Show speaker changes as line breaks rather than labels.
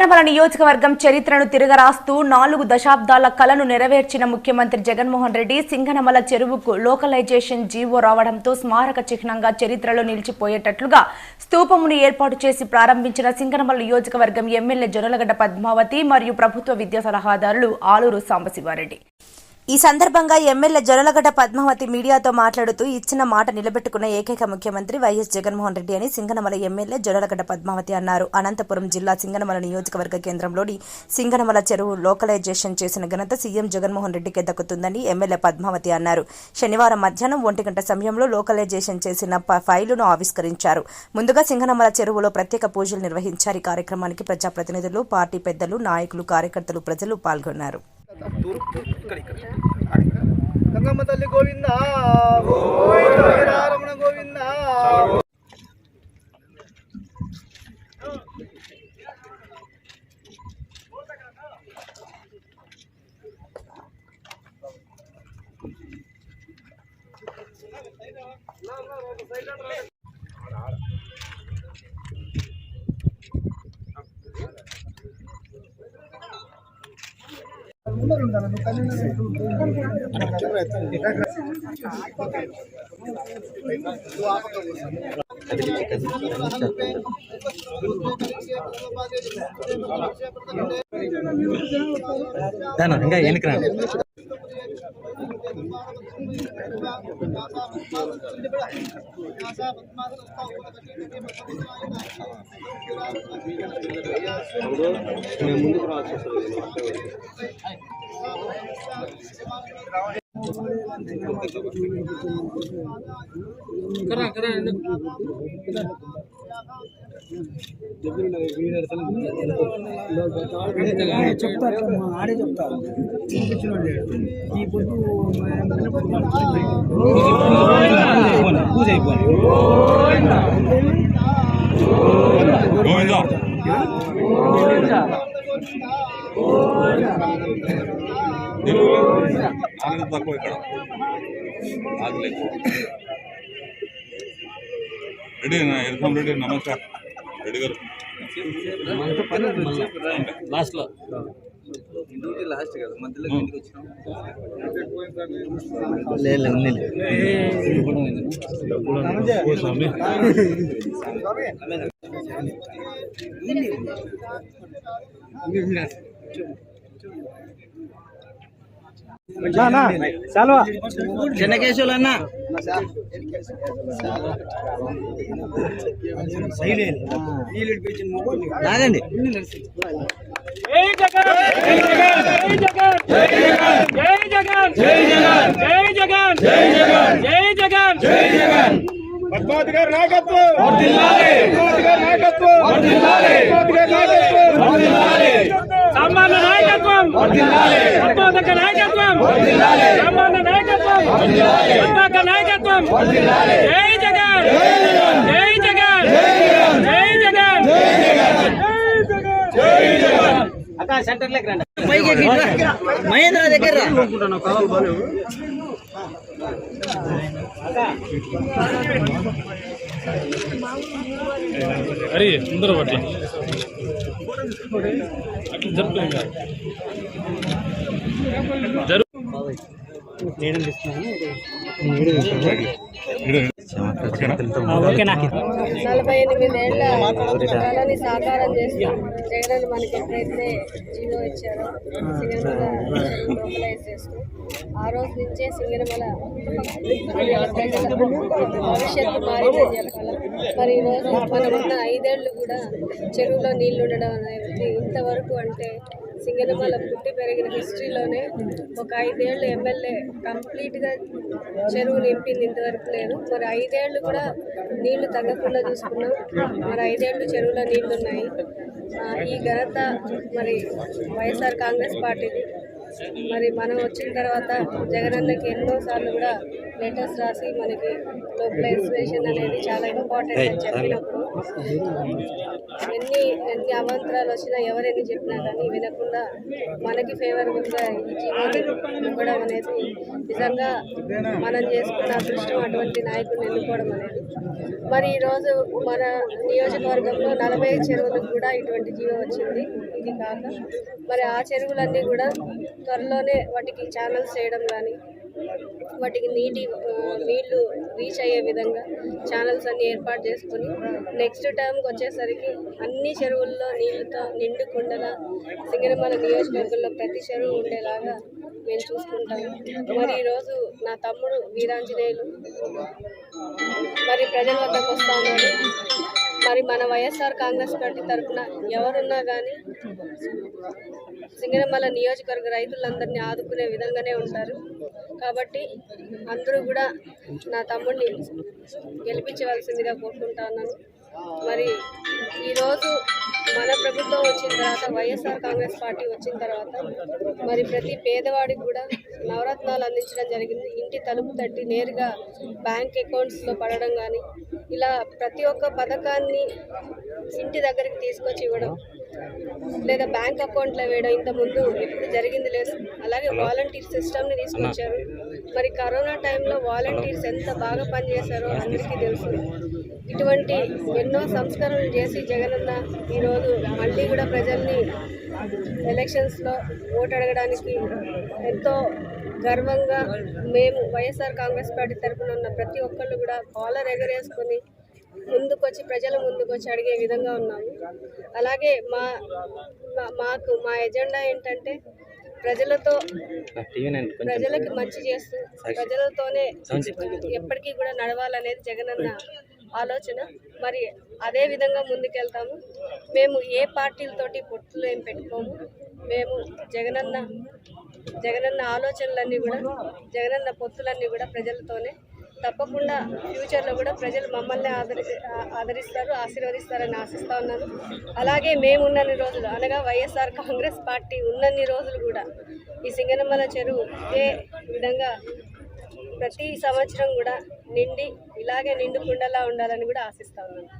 సింగనమల నియోజకవర్గం చరిత్రను తిరగరాస్తూ నాలుగు దశాబ్దాల కలను నెరవేర్చిన ముఖ్యమంత్రి జగన్మోహన్ రెడ్డి సింగనమల చెరువుకు లోకలైజేషన్ జీవో రావడంతో స్మారక చిహ్నంగా చరిత్రలో నిలిచిపోయేటట్లుగా స్తూపమును ఏర్పాటు చేసి ప్రారంభించిన సింగనమల నియోజకవర్గం ఎమ్మెల్యే జొన్నలగడ్డ పద్మావతి మరియు ప్రభుత్వ విద్యా సలహాదారులు ఆలూరు సాంబశివారెడ్డి. ఈ సందర్భంగా ఎమ్మెల్యే జొరలగడ్డ పద్మావతి మీడియాతో మాట్లాడుతూ ఇచ్చిన మాట నిలబెట్టుకున్న ఏకైక ముఖ్యమంత్రి వైఎస్ జగన్మోహన్ రెడ్డి అని సింగనమల ఎమ్మెల్యే జొరలగడ్డ పద్మావతి అన్నారు. అనంతపురం జిల్లా సింగనమల నియోజకవర్గ కేంద్రంలోని సింగనమల చెరువు లోకలైజేషన్ చేసిన ఘనత సీఎం జగన్మోహన్ రెడ్డికే దక్కుతుందని ఎమ్మెల్యే పద్మావతి అన్నారు. శనివారం మధ్యాహ్నం ఒంటి గంట సమయంలో లోకలైజేషన్ చేసిన ఫైలును ఆవిష్కరించారు. ముందుగా సింగనమల చెరువులో ప్రత్యేక పూజలు నిర్వహించారు. ఈ కార్యక్రమానికి ప్రజాప్రతినిధులు పార్టీ పెద్దలు నాయకులు కార్యకర్తలు ప్రజలు పాల్గొన్నారు.
గంగమ్మ తల్లి గోవింద రమణ గోవింద
దానా ఇంకా ఎన్నిక ముందుకు రావచ్చు వెనక్కి రా
చెప్తా ఆడే చెప్తా ఈ పొద్దు
పూజ అయిపోయింది
ఆగదు తక్కువ ఇక్కడ ఆగలేదు రెడీ ఇర్ఫామ్ రెడ్డి నమస్కారం రెడ్డి గారు
లాస్ట్ లో
లాస్ట్ కదా మధ్యలో ఇంటికి వచ్చినాం
లేదు ఉంది చెన్నకేశ్వరు
చిన్న కేసులు అన్నా రాగండి. నాయకత్వం.
మహేంద్ర దగ్గర
అరే ముందర పట్టి చెమట
నలభై ఎనిమిదేళ్ళ కళని సాకారం చేస్తూ జగన్ మనకి ఎప్పుడైతే జీవో ఇచ్చారో సింగనమల లోకలైజ్ చేస్తూ ఆ రోజు నుంచే సింగనమల భవిష్యత్తు మారిందని చెప్పాలి మరి ఈరోజు మనం ఉన్న ఐదేళ్ళు కూడా చెరువులో నీళ్ళు ఉండడం అనేది ఇంతవరకు అంటే సింగనమల పుట్టి పెరిగిన హిస్టరీలోనే ఒక ఐదేళ్ళు ఎమ్మెల్యే కంప్లీట్గా చెరువు నింపింది ఇంతవరకు లేదు. మరి ఐదేళ్ళు కూడా నీళ్ళు తగ్గకుండా చూసుకున్నాం. మరి ఐదేళ్ళు చెరువులో నీళ్ళు ఉన్నాయి ఆ, ఈ ఘనత మరి వైఎస్ఆర్ కాంగ్రెస్ పార్టీది. మరి మనం వచ్చిన తర్వాత జగనన్నకి ఎన్నో సార్లు కూడా లెటర్స్ రాసి మనకి ప్లేస్వేషన్ అనేది చాలా ఇంపార్టెంట్ అని చెప్పినప్పుడు ఎన్ని ఎన్ని అవాంతరాలు వచ్చినా ఎవరెన్ని చెప్పినా కానీ వినకుండా మనకి ఫేవరబుల్గా ఈ ఇవ్వడం అనేది నిజంగా మనం చేసుకున్న అదృష్టం అటువంటి నాయకుడిని ఎన్నుకోవడం అనేది. మరి ఈరోజు మన నియోజకవర్గంలో నలభై చెరువులకు కూడా ఇటువంటి జీవం వచ్చింది. ఇది కాక మరి ఆ చెరువులన్నీ కూడా త్వరలోనే వాటికి ఛానల్స్ చేయడం కానీ వాటికి నీటి నీళ్ళు రీచ్ అయ్యే విధంగా ఛానల్స్ అన్ని ఏర్పాటు చేసుకొని నెక్స్ట్ టర్మ్కి వచ్చేసరికి అన్ని చెరువుల్లో నీళ్ళతో నిండు కుండల సింగనమల నియోజకవర్గంలో ప్రతి చెరువు ఉండేలాగా మేము చూసుకుంటాము మరి ఈరోజు నా తమ్ముడు వీరాంజనేయులు మరి ప్రజల వద్దకు వస్తా ఉన్నారు. మరి మన వైఎస్ఆర్ కాంగ్రెస్ పార్టీ తరఫున ఎవరున్నా కానీ సింగనమల నియోజకవర్గ రైతులందరినీ ఆదుకునే విధంగానే ఉంటారు. కాబట్టి అందరూ కూడా నా తమ్ముడిని గెలిపించవలసిందిగా కోరుకుంటా ఉన్నాను. మరి ఈరోజు మన ప్రభుత్వం వచ్చిన తర్వాత వైఎస్ఆర్ కాంగ్రెస్ పార్టీ వచ్చిన తర్వాత మరి ప్రతి పేదవాడికి కూడా నవరత్నాలు అందించడం జరిగింది. ఇంటి తలుపు తట్టి నేరుగా బ్యాంక్ అకౌంట్స్లో పడడం కానీ ఇలా ప్రతి ఒక్క పథకాన్ని ఇంటి దగ్గరికి తీసుకొచ్చి ఇవ్వడం లేదా బ్యాంక్ అకౌంట్లో వేయడం ఇంత ముందు ఎప్పుడు జరిగింది లేదు. అలాగే వాలంటీర్ సిస్టమ్ని తీసుకొచ్చారు. మరి కరోనా టైంలో వాలంటీర్స్ ఎంత బాగా పనిచేశారో అందరికీ తెలుసు. ఇటువంటి ఎన్నో సంస్కరణలు చేసి జగనన్న ఈరోజు మళ్ళీ కూడా ప్రజల్ని ఎలక్షన్స్లో ఓటు అడగడానికి ఎంతో గర్వంగా మేము వైఎస్ఆర్ కాంగ్రెస్ పార్టీ తరఫున ఉన్న ప్రతి ఒక్కళ్ళు కూడా కాలర్ ఎగరేసుకొని ముందుకొచ్చి ప్రజల ముందుకొచ్చి అడిగే విధంగా ఉన్నాము. అలాగే మా మా- మాకు మా ఎజెండా ఏంటంటే ప్రజలతో ప్రజలకు మంచి చేస్తూ ప్రజలతోనే ఎప్పటికీ కూడా నడవాలనేది జగనన్న ఆలోచన. మరి అదే విధంగా ముందుకెళ్తాము. మేము ఏ పార్టీలతోటి పొట్టులు ఏం పెట్టుకోము. మేము జగనన్న జగనన్న ఆలోచనలన్నీ కూడా జగనన్న పొత్తులన్నీ కూడా ప్రజలతోనే. తప్పకుండా ఫ్యూచర్లో కూడా ప్రజలు మమ్మల్ని ఆదరి ఆదరిస్తారు ఆశీర్వదిస్తారని ఆశిస్తా ఉన్నాను. అలాగే మేము ఉన్నన్ని రోజులు అనగా వైఎస్ఆర్ కాంగ్రెస్ పార్టీ ఉన్నన్ని రోజులు కూడా ఈ సింగనమల చెరువు ఏ విధంగా ప్రతి సంవత్సరం కూడా నిండి ఇలాగే నిండుకుండలా ఉండాలని కూడా ఆశిస్తా ఉన్నాను.